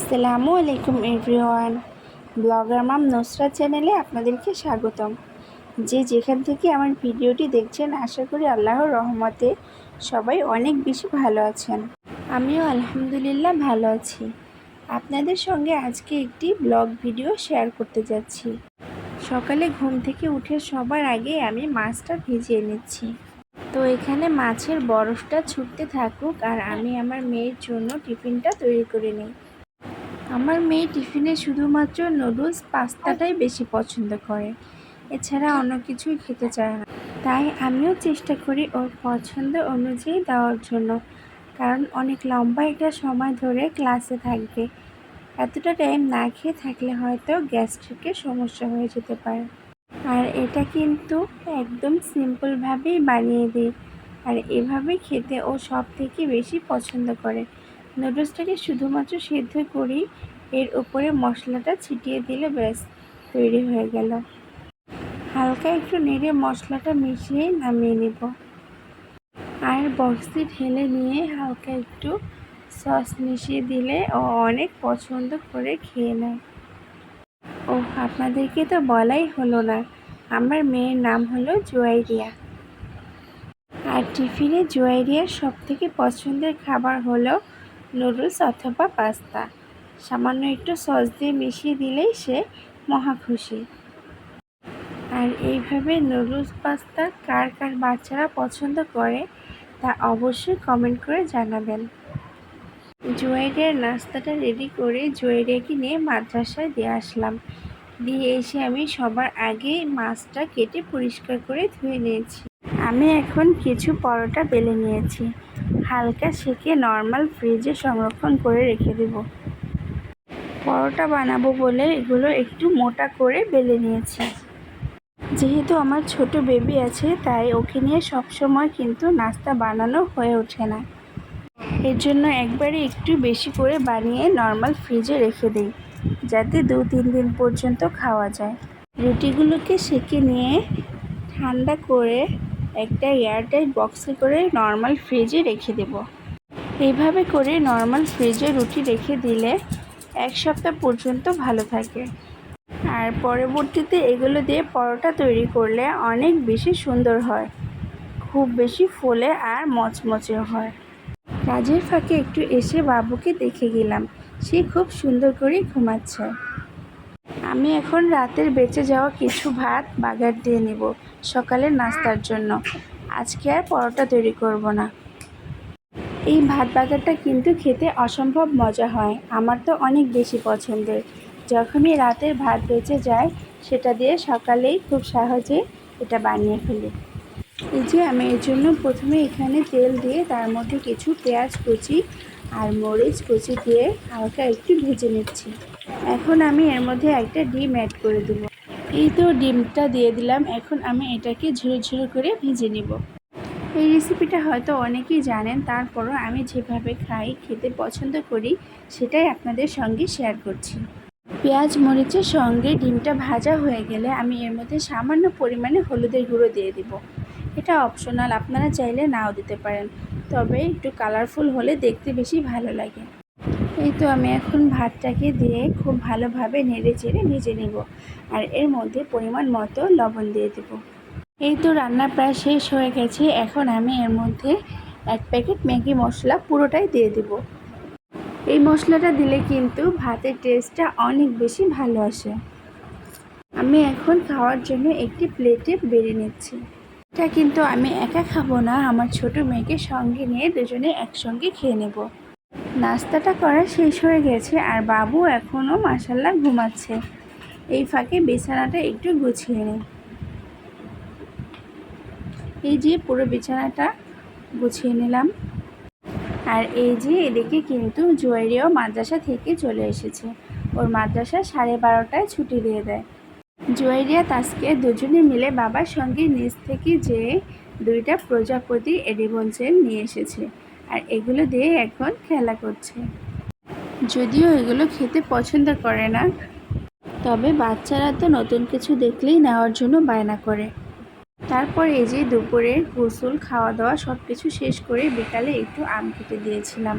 আসসালামু আলাইকুম everyone. Blogger মাম নুসরাত চ্যানেলে আপনাদেরকে স্বাগতম। যে যেখান থেকে আমার ভিডিওটি দেখছেন, আশা করি আল্লাহর রহমতে সবাই অনেক বেশি ভালো আছেন। আমিও আলহামদুলিল্লাহ ভালো আছি। আপনাদের সঙ্গে আজকে একটি ব্লগ ভিডিও শেয়ার করতে যাচ্ছি। সকালে ঘুম থেকে উঠে সবার আগে আমি মাছটা ভিজিয়ে নিচ্ছি তো এখানে মাছের বরফটা ছুটতে থাকুক আর আমি আমার মেয়ের জন্য টিফিনটা তৈরি করে নিই। আমার মেয়ে টিফিনে শুধুমাত্র নুডলস পাস্তাটাই বেশি পছন্দ করে। এছাড়া অন্য কিছুই খেতে চায় না। তাই আমিও চেষ্টা করি ওর পছন্দ অনুযায়ী দেওয়ার জন্য। কারণ অনেক লম্বা একটা সময় ধরে ক্লাসে থাকবে। এতটা টাইম না খেয়ে থাকলে হয়তো গ্যাস্ট্রিকের সমস্যা হয়ে যেতে পারে। আর এটা কিন্তু একদম সিম্পলভাবেই বানিয়ে দিই। আর এভাবে খেতে ও সব থেকে বেশি পছন্দ করে। নুডলসটাকে শুধুমাত্র সিদ্ধ করি এর উপরে মশলাটা ছিটিয়ে দিলে ব্যাস, তৈরি হয়ে গেল। হালকা একটু নেড়ে মশলাটা মিশিয়ে নামিয়ে নেব। আর বক্সে ঢেলে নিয়ে হালকা একটু সস মিশিয়ে দিলে ও অনেক পছন্দ করে খেয়ে নেয়। ও আপনাদেরকে তো বলাই হলো না। আমার মেয়ের নাম হলো জুয়াইরিয়া। আর টিফিনে জুয়াইরিয়ার সব থেকে পছন্দের খাবার হলো নুডলস অথবা পাস্তা। সামান্য একটু সস দিয়ে মিশিয়ে দিলেই সে মহা খুশি। আর এইভাবে নুডলস পাস্তা কার কার বাচ্চারা পছন্দ করে তা অবশ্যই কমেন্ট করে জানাবেন। জুয়েরিয়ার নাস্তাটা রেডি করে জুয়েরিয়াকে নিয়ে মাদ্রাসায় দিয়ে আসলাম। দিয়ে এসে আমি সবার আগে মাছটা কেটে পরিষ্কার করে ধুয়ে নিয়েছি। আমি এখন কিছু পরোটা বেলে নিয়েছি। হালকা সেকে নর্মাল ফ্রিজে সংরক্ষণ করে রেখে দেব। পরোটা বানাবো বলে এগুলো একটু মোটা করে বেলে নিয়েছি। যেহেতু আমার ছোট বেবি আছে, তাই ওকে নিয়ে সবসময় কিন্তু নাস্তা বানানো হয়ে ওঠে না। এর জন্য একবারে একটু বেশি করে বানিয়ে নর্মাল ফ্রিজে রেখে দিই, যাতে দু তিন দিন পর্যন্ত খাওয়া যায়। রুটিগুলোকে সেকে নিয়ে ঠান্ডা করে একটা এয়ারটাইট বক্সে করে নর্মাল ফ্রিজে রেখে দেব। এইভাবে করে নর্মাল ফ্রিজে রুটি রেখে দিলে এক সপ্তাহ পর্যন্ত ভালো থাকে। আর পরবর্তীতে এগুলো দিয়ে পরোটা তৈরি করলে অনেক বেশি সুন্দর হয়, খুব বেশি ফোলে আর মচমচে হয়। কাজের ফাঁকে একটু এসে বাবুকে দেখে গেলাম, সে খুব সুন্দর করে ঘুমাচ্ছে। আমি এখন রাতের বেঁচে যাওয়া কিছু ভাত বাগার দিয়ে নেব, সকালের নাস্তার জন্য। আজকে আর পরোটা তৈরি করব না। এই ভাত বাগারটা কিন্তু খেতে অসম্ভব মজা হয়, আমার তো অনেক বেশি পছন্দের। যখনই রাতের ভাত বেঁচে যায়, সেটা দিয়ে সকালেই খুব সহজে এটা বানিয়ে ফেলি। এই যে আমি এর জন্য প্রথমে এখানে তেল দিয়ে তার মধ্যে কিছু পেঁয়াজ কুচি আর মরিচ কুচি দিয়ে হালকা একটু ভেজে নিচ্ছি। এখন আমি এর মধ্যে একটা ডিম অ্যাড করে দেবো। এই তো ডিমটা দিয়ে দিলাম, এখন আমি এটাকে ঝুরো ঝুরো করে ভেজে নিব। এই রেসিপিটা হয়তো অনেকেই জানেন, তারপরও আমি যেভাবে খাই, খেতে পছন্দ করি, সেটাই আপনাদের সঙ্গে শেয়ার করছি। পেঁয়াজ, মরিচের সঙ্গে ডিমটা ভাজা হয়ে গেলে আমি এর মধ্যে সামান্য পরিমাণে হলুদের গুঁড়ো দিয়ে দিব। এটা অপশনাল আপনারা চাইলে নাও দিতে পারেন, তবে একটু কালারফুল হলে দেখতে বেশি ভালো লাগে। এই তো আমি এখন ভাতটাকে দিয়ে খুব ভালোভাবে নেড়ে চেড়ে ভেজে নেব। আর এর মধ্যে পরিমাণ মতো লবণ দিয়ে দেব। এই তো রান্না প্রায় শেষ হয়ে গেছে। এখন আমি এর মধ্যে এক প্যাকেট ম্যাগি মশলা পুরোটাই দিয়ে দেব। এই মশলাটা দিলে কিন্তু ভাতের টেস্টটা অনেক বেশি ভালো আসে। আমি এখন খাওয়ার জন্য একটি প্লেটে বেড়ে নিচ্ছি। এটা কিন্তু আমি একা খাব না, আমার ছোট মেয়েকে সঙ্গে নিয়ে দুজনে একসঙ্গে খেয়ে নেব। নাস্তাটা করা শেষ হয়ে গেছে আর বাবু এখনও মাসাল্লাহ ঘুমাচ্ছে। এই ফাঁকে বিছানাটা একটু গুছিয়ে নেই এই যে পুরো বিছানাটা গুছিয়ে নিলাম। আর এই যে এদিকে কিন্তু জুয়েরিয়াও মাদ্রাসা থেকে চলে এসেছে। ওর মাদ্রাসা সাড়ে বারোটায় ছুটি দিয়ে দেয়। জুয়েরিয়া, তাসকে দুজনে মিলে বাবার সঙ্গে নিচ থেকে যে দুইটা প্রজাপতি এডিবল জেল নিয়ে এসেছে। আর এগুলো দিয়ে এখন খেলা করছে। যদিও এগুলো খেতে পছন্দ করে না, তবে বাচ্চারা তো নতুন কিছু দেখলেই নেওয়ার জন্য বায়না করে। তারপর এই যে দুপুরে গোসল খাওয়া দাওয়া সব কিছু শেষ করে বিকালে একটু আম কেটে দিয়েছিলাম।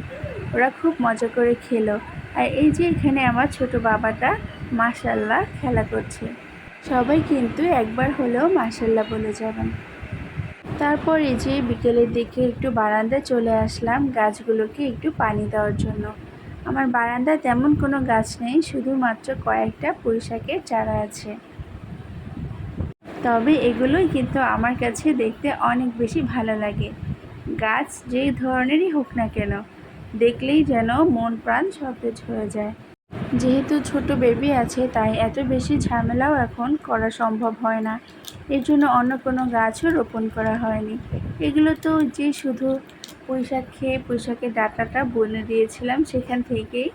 ওরা খুব মজা করে খেলো। আর এই যে এখানে আমার ছোট বাবাটা মাশাল্লাহ খেলা করছে। সবাই কিন্তু একবার হলেও মাশাল্লাহ বলে যাবেন। তারপর এই যে বিকেলের দিকে একটু বারান্দায় চলে আসলাম গাছগুলোকে একটু পানি দেওয়ার জন্য। আমার বারান্দায় তেমন কোনো গাছ নেই, শুধুমাত্র কয়েকটা পুঁইশাকের চারা আছে। তবে এগুলোই কিন্তু আমার কাছে দেখতে অনেক বেশি ভালো লাগে। গাছ যেই ধরনেরই হোক না কেন, দেখলেই যেন মন প্রাণ সতেজ হয়ে যায়। যেহেতু ছোট বেবি আছে, তাই এত বেশি ঝামেলাও এখন করা সম্ভব হয় না। এর জন্য অন্য কোনো গাছও রোপণ করা হয়নি। এগুলো তো যে শুধু পুঁইশাক খেয়ে পুঁইশাকের ডাটাটা বনে দিয়েছিলাম, সেখান থেকেই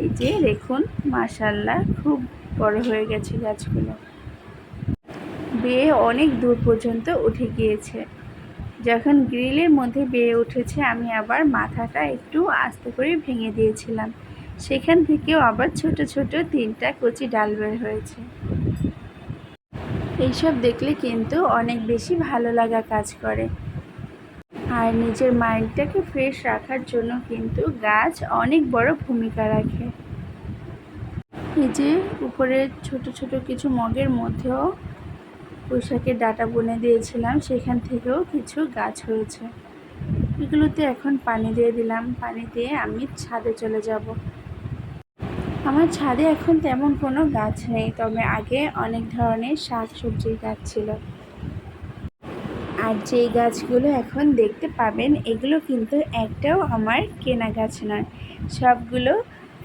এই যে দেখুন মাশাল্লাহ খুব বড় হয়ে গেছে গাছগুলো। বেয়ে অনেক দূর পর্যন্ত উঠে গিয়েছে। যখন গ্রিলের মধ্যে বেয়ে উঠেছে, আমি আবার মাথাটা একটু আস্তে করে ভেঙে দিয়েছিলাম। সেখান থেকেও আবার ছোট ছোট তিনটা কচি ডাল বের হয়েছে। এইসব দেখলে কিন্তু অনেক বেশি ভালো লাগা কাজ করে। আর নিজের মাইন্ডটাকে ফ্রেশ রাখার জন্য কিন্তু গাছ অনেক বড় ভূমিকা রাখে। এই যে উপরে ছোট ছোট কিছু মগের মধ্যেও পোশাকের ডাটা বুনে দিয়েছিলাম, সেখান থেকেও কিছু গাছ হয়েছে। এগুলোতে এখন পানি দিয়ে দিলাম। পানি দিয়ে আমি ছাদে চলে যাব। আমার ছাদে এখন তেমন কোনো গাছ নেই, তবে আগে অনেক ধরনের শাক সবজির গাছ ছিল। আর যেই গাছগুলো এখন দেখতে পাবেন, এগুলো কিন্তু একটাও আমার কেনা গাছ নয়। সবগুলো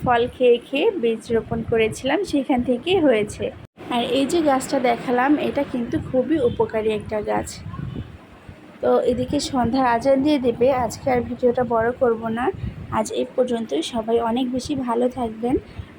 ফল খেয়ে খেয়ে বীজ রোপণ করেছিলাম, সেখান থেকেই হয়েছে। আর এই যে গাছটা দেখালাম, এটা কিন্তু খুবই উপকারী একটা গাছ। তো এদিকে সন্ধ্যার আজান দিয়ে দেবে, আজকে আর ভিডিওটা বড় করব না। আজ এই পর্যন্তই, সবাই অনেক বেশি ভালো থাকবেন।